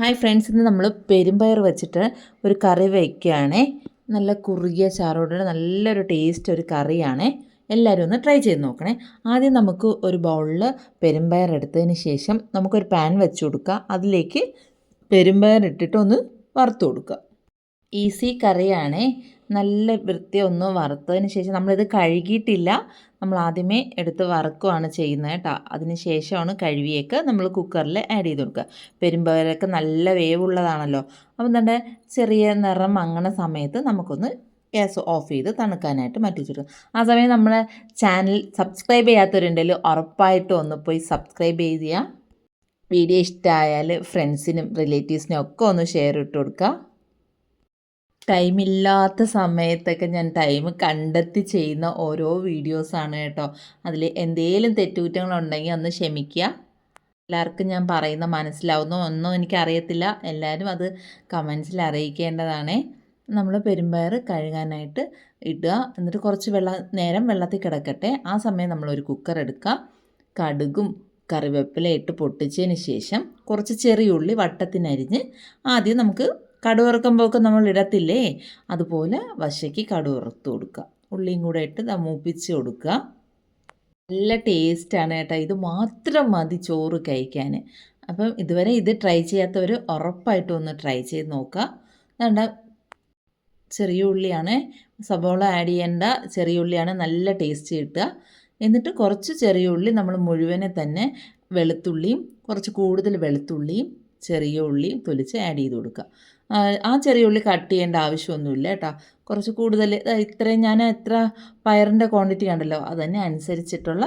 Hi friends ഇന്ന് നമ്മൾ പെരുമ്പയർ വെച്ചിട്ട് ഒരു കറി വയ്ക്കുകയാണേ നല്ല കുറുകിയ ചാറോടെ നല്ലൊരു ടേസ്റ്റ് ഒരു കറിയാണേ. എല്ലാവരും ഒന്ന് ട്രൈ ചെയ്ത് നോക്കണേ. ആദ്യം നമുക്ക് ഒരു ബൗളിൽ പെരുമ്പയർ എടുത്തതിന് ശേഷം നമുക്കൊരു പാൻ വെച്ച് കൊടുക്കുക അതിലേക്ക് പെരുമ്പയർ ഇട്ടിട്ട് ഒന്ന് വറുത്ത് കൊടുക്കുക ഈസി കറിയാണേ. നല്ല വൃത്തി ഒന്ന് വറുത്തതിന് ശേഷം നമ്മളിത് കഴുകിയിട്ടില്ല. നമ്മൾ ആദ്യമേ എടുത്ത് വറുക്കുവാണ് ചെയ്യുന്നത് കേട്ടോ. അതിന് ശേഷമാണ് കഴുകിയൊക്കെ നമ്മൾ കുക്കറിൽ ആഡ് ചെയ്ത് കൊടുക്കുക. പെരുമ്പയറൊക്കെ നല്ല വേവുള്ളതാണല്ലോ. അപ്പം തന്നെ ചെറിയ നിറം മങ്ങണ സമയത്ത് നമുക്കൊന്ന് ഗ്യാസ് ഓഫ് ചെയ്ത് തണുക്കാനായിട്ട് മാറ്റി വെച്ചിട്ടുണ്ട് ആ സമയം നമ്മളെ ചാനൽ സബ്സ്ക്രൈബ് ചെയ്യാത്തവരുണ്ടെങ്കിൽ ഉറപ്പായിട്ടും ഒന്ന് പോയി സബ്സ്ക്രൈബ് ചെയ്യുക. വീഡിയോ ഇഷ്ടമായാൽ ഫ്രണ്ട്സിനും റിലേറ്റീവ്സിനും ഒക്കെ ഒന്ന് ഷെയർ ഇട്ട് കൊടുക്കുക. ടൈമില്ലാത്ത സമയത്തൊക്കെ ഞാൻ ടൈം കണ്ടെത്തി ചെയ്യുന്ന ഓരോ വീഡിയോസാണ് കേട്ടോ. അതിൽ എന്തെങ്കിലും തെറ്റുകുറ്റങ്ങളുണ്ടെങ്കിൽ ഒന്ന് ക്ഷമിക്കുക. എല്ലാവർക്കും ഞാൻ പറയുന്ന മനസ്സിലാവുന്നു. ഒന്നും എനിക്കറിയത്തില്ല. എല്ലാവരും അത് കമൻസിൽ അറിയിക്കേണ്ടതാണേ. നമ്മൾ പെരുമ്പയർ കഴുകാനായിട്ട് ഇടുക. എന്നിട്ട് കുറച്ച് വെള്ളം നേരം വെള്ളത്തിൽ കിടക്കട്ടെ. ആ സമയം നമ്മളൊരു കുക്കർ എടുക്കുക കടുകും കറിവേപ്പില ഇട്ട് പൊട്ടിച്ചതിന് ശേഷം കുറച്ച് ചെറിയ ഉള്ളി വട്ടത്തിനരിഞ്ഞ് ആദ്യം നമുക്ക് കടുവറുക്കുമ്പോഴൊക്കെ നമ്മൾ ഇടത്തില്ലേ? അതുപോലെ വശയ്ക്ക് കടുവറുത്ത് കൊടുക്കുക. ഉള്ളിയും കൂടെ ഇട്ട് മൂപ്പിച്ച് കൊടുക്കുക. നല്ല ടേസ്റ്റാണ് കേട്ടോ. ഇത് മാത്രം മതി ചോറ് കഴിക്കാൻ. അപ്പം ഇതുവരെ ഇത് ട്രൈ ചെയ്യാത്തവർ ഉറപ്പായിട്ടും ഒന്ന് ട്രൈ ചെയ്ത് നോക്കുക. വേണ്ട ചെറിയ ഉള്ളിയാണ്. സബോള ആഡ് ചെയ്യേണ്ട. ചെറിയ ഉള്ളിയാണ് നല്ല ടേസ്റ്റ് കിട്ടുക. എന്നിട്ട് കുറച്ച് ചെറിയ ഉള്ളി നമ്മൾ മുഴുവനെ തന്നെ വെളുത്തുള്ളിയും കുറച്ച് കൂടുതൽ വെളുത്തുള്ളിയും ചെറിയ ഉള്ളിയും തൊലിച്ച് ആഡ് ചെയ്ത് കൊടുക്കുക. ആ ചെറിയ ഉള്ളി കട്ട് ചെയ്യേണ്ട ആവശ്യമൊന്നുമില്ല കേട്ടോ. കുറച്ച് കൂടുതൽ ഇത്രയും ഞാൻ എത്ര പയറിന്റെ ക്വാണ്ടിറ്റി കണ്ടല്ലോ അതന്നെ അനുസരിച്ചിട്ടുള്ള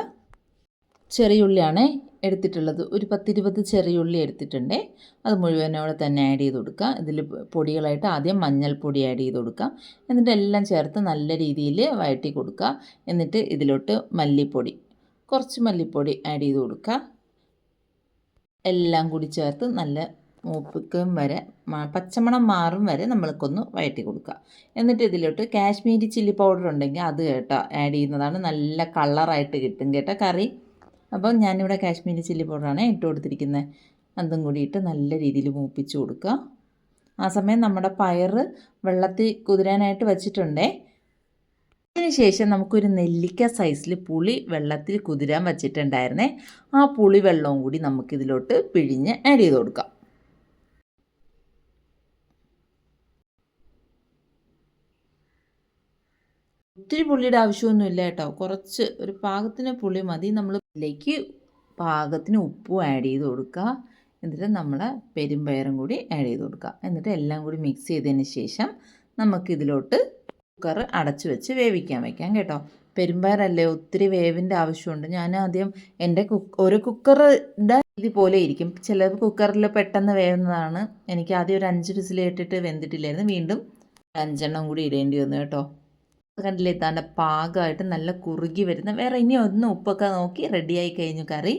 ചെറിയ ഉള്ളിയാണ് എടുത്തിട്ടുള്ളത്. ഒരു പത്തിരുപത് ഉള്ളി എടുത്തിട്ടുണ്ടേ. അത് മുഴുവനോടെ തന്നെ ആഡ് ചെയ്ത് കൊടുക്കുക. ഇതിൽ പൊടികളായിട്ട് ആദ്യം മഞ്ഞൾപ്പൊടി ആഡ് ചെയ്ത് കൊടുക്കുക. എന്നിട്ട് എല്ലാം ചേർത്ത് നല്ല രീതിയിൽ വഴറ്റി കൊടുക്കുക. എന്നിട്ട് ഇതിലോട്ട് മല്ലിപ്പൊടി കുറച്ച് മല്ലിപ്പൊടി ആഡ് ചെയ്ത് കൊടുക്കുക. എല്ലാം കൂടി ചേർത്ത് നല്ല മൂപ്പിക്കും വരെ പച്ചമണം മാറും വരെ നമ്മൾക്കൊന്ന് വഴറ്റി കൊടുക്കുക. എന്നിട്ട് ഇതിലോട്ട് കാശ്മീരി ചില്ലി പൗഡർ ഉണ്ടെങ്കിൽ അത് കേട്ടോ ആഡ് ചെയ്യുന്നതാണ്. നല്ല കളറായിട്ട് കിട്ടും കേട്ടോ കറി. അപ്പം ഞാനിവിടെ കാശ്മീരി ചില്ലി പൗഡറാണ് ഇട്ട് കൊടുത്തിരിക്കുന്നത്. അതും കൂടി ഇട്ട് നല്ല രീതിയിൽ മൂപ്പിച്ച് കൊടുക്കുക. ആ സമയം നമ്മുടെ പയർ വെള്ളത്തിൽ കുതിരാനായിട്ട് വെച്ചിട്ടുണ്ടേ അതിനുശേഷം നമുക്കൊരു നെല്ലിക്ക സൈസിൽ പുളി വെള്ളത്തിൽ കുതിരാൻ വച്ചിട്ടുണ്ടായിരുന്നേ. ആ പുളി വെള്ളവും കൂടി നമുക്കിതിലോട്ട് പിഴിഞ്ഞ് ആഡ് ചെയ്ത് കൊടുക്കാം. ഒത്തിരി പുളിയുടെ ആവശ്യമൊന്നുമില്ല കേട്ടോ. കുറച്ച് ഒരു പാകത്തിന് പുളി മതി. നമ്മൾ ഇതിലേക്ക് പാകത്തിന് ഉപ്പും ആഡ് ചെയ്ത് കൊടുക്കുക. എന്നിട്ട് നമ്മൾ പെരുമ്പയറും കൂടി ആഡ് ചെയ്ത് കൊടുക്കുക. എന്നിട്ട് എല്ലാം കൂടി മിക്സ് ചെയ്തതിന് ശേഷം നമുക്കിതിലോട്ട് കുക്കർ അടച്ചു വെച്ച് വേവിക്കാൻ വയ്ക്കാം കേട്ടോ. പെരുമ്പാരല്ലേ ഒത്തിരി വേവിന്റെ ആവശ്യമുണ്ട്. ഞാൻ ആദ്യം എന്റെ കുക്ക് ഒരു കുക്കറിന്റെ രീതി പോലെ ഇരിക്കും. ചില കുക്കറിൽ പെട്ടെന്ന് വേവുന്നതാണ്. എനിക്ക് ആദ്യം ഒരു അഞ്ച് വിസിലിട്ടിട്ട് വെന്തിട്ടില്ലായിരുന്നു. വീണ്ടും അഞ്ചെണ്ണം കൂടി ഇടേണ്ടി വന്നു കേട്ടോ. കണ്ടില്ലേ? താണ്ട പാകമായിട്ട് നല്ല കുറുകി വരുന്ന വേറെ ഇനി ഒന്ന് ഉപ്പൊക്കെ നോക്കി റെഡിയായി കഴിഞ്ഞു കറി.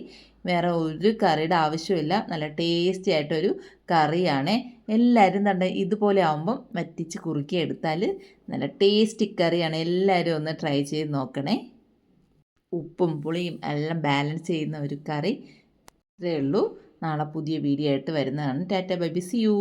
വേറെ ഒരു കറിയുടെ ആവശ്യമില്ല നല്ല ടേസ്റ്റി ആയിട്ടൊരു കറിയാണ്. എല്ലാവരും തന്നെ ഇതുപോലെ ആകുമ്പം വറ്റിച്ച് കുറുക്കി എടുത്താൽ നല്ല ടേസ്റ്റി കറിയാണ്. എല്ലാവരും ഒന്ന് ട്രൈ ചെയ്ത് നോക്കണേ. ഉപ്പും പുളിയും എല്ലാം ബാലൻസ് ചെയ്യുന്ന ഒരു കറി. ഇത്രയേ ഉള്ളൂ. നാളെ പുതിയ വീഡിയോ ആയിട്ട് വരുന്നതാണ്. Tata bye be see you